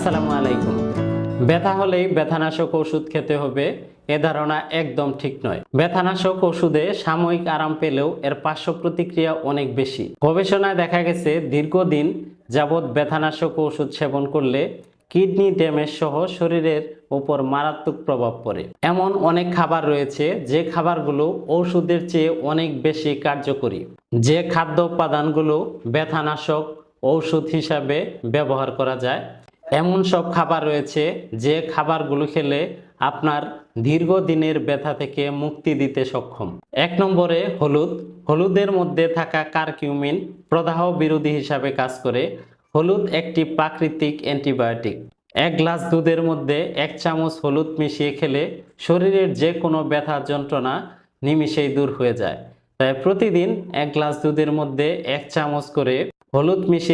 আসসালামু আলাইকুম। ব্যথা হলেই ব্যথানাশক ওষুধ খেতে হবে, এ ধারণা একদম ঠিক নয়। ব্যথানাশক ওষুধে সাময়িক আরাম পেলেও এর পার্শ্ব প্রতিক্রিয়া অনেক বেশি। গবেষণায় দেখা গেছে, দীর্ঘদিন যাবৎ ব্যথানাশক ওষুধ সেবন করলে কিডনি ড্যামেজ সহ শরীরের উপর মারাত্মক প্রভাব পড়ে। এমন অনেক খাবার রয়েছে, যে খাবারগুলো ওষুধের চেয়ে অনেক বেশি কার্যকরী। যে খাদ্য উপাদানগুলো ব্যথানাশক ঔষধ হিসাবে ব্যবহার করা যায় এমন সব খাবার রয়েছে যে খাবারগুলো খেলে আপনার দীর্ঘদিনের ব্যথা থেকে মুক্তি দিতে সক্ষম। এক নম্বরে হলুদ। হলুদের মধ্যে থাকা কারকিউমিন প্রদাহ বিরোধী হিসাবে কাজ করে। হলুদ একটি প্রাকৃতিক অ্যান্টিবায়োটিক। এক গ্লাস দুধের মধ্যে এক চামচ হলুদ মিশিয়ে খেলে শরীরের যে কোনো ব্যথা যন্ত্রণা নিমিষেই দূর হয়ে যায়। তাই প্রতিদিন এক গ্লাস দুধের মধ্যে এক চামচ করে হলুদ মিশিয়ে